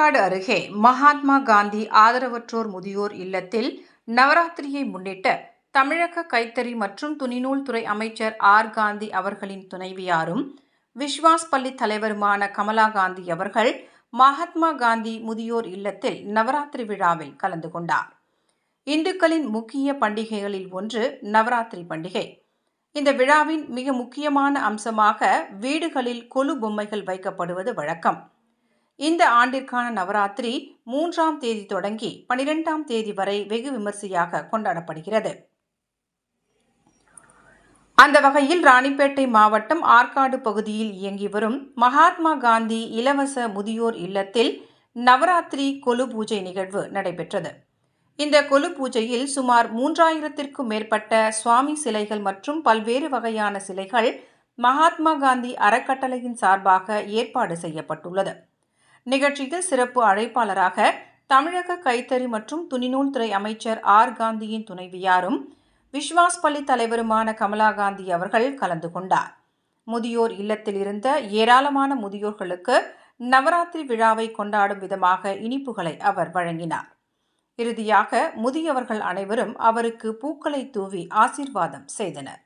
ஆற்காடு அருகே மகாத்மா காந்தி ஆதரவற்றோர் முதியோர் இல்லத்தில் நவராத்திரியை முன்னிட்டு தமிழக கைத்தறி மற்றும் துணிநூல் துறை அமைச்சர் ஆர் காந்தி அவர்களின் துணைவியாரும் விஸ்வாஸ் பள்ளி தலைவருமான கமலா காந்தி அவர்கள் மகாத்மா காந்தி முதியோர் இல்லத்தில் நவராத்திரி விழாவில் கலந்து கொண்டார். இந்துக்களின் முக்கிய பண்டிகைகளில் ஒன்று நவராத்திரி பண்டிகை. இந்த விழாவின் மிக முக்கியமான அம்சமாக வீடுகளில் கொலு பொம்மைகள் வைக்கப்படுவது வழக்கம். இந்த ஆண்டிற்கான நவராத்திரி மூன்றாம் தேதி தொடங்கி பனிரெண்டாம் தேதி வரை வெகு விமர்சையாக கொண்டாடப்படுகிறது. அந்த வகையில் ராணிப்பேட்டை மாவட்டம் ஆற்காடு பகுதியில் இயங்கி வரும் மகாத்மா காந்தி இலவச முதியோர் இல்லத்தில் நவராத்திரி கொலு பூஜை நிகழ்வு நடைபெற்றது. இந்த கொலு பூஜையில் சுமார் மூன்றாயிரத்திற்கும் மேற்பட்ட சுவாமி சிலைகள் மற்றும் பல்வேறு வகையான சிலைகள் மகாத்மா காந்தி அறக்கட்டளையின் சார்பாக ஏற்பாடு செய்யப்பட்டுள்ளது. நிகழ்ச்சியில் சிறப்பு அழைப்பாளராக தமிழக கைத்தறி மற்றும் துணிநூல் துறை அமைச்சர் ஆர். காந்தியின் துணைவியாரும் விஸ்வாஸ் பள்ளி தலைவருமான கமலா காந்தி அவர்கள் கலந்து கொண்டார். முதியோர் இல்லத்தில் இருந்த ஏராளமான முதியோர்களுக்கு நவராத்திரி விழாவை கொண்டாடும் விதமாக இனிப்புகளை அவர் வழங்கினார். இறுதியாக முதியவர்கள் அனைவரும் அவருக்கு பூக்களை தூவி ஆசீர்வாதம் செய்தனர்.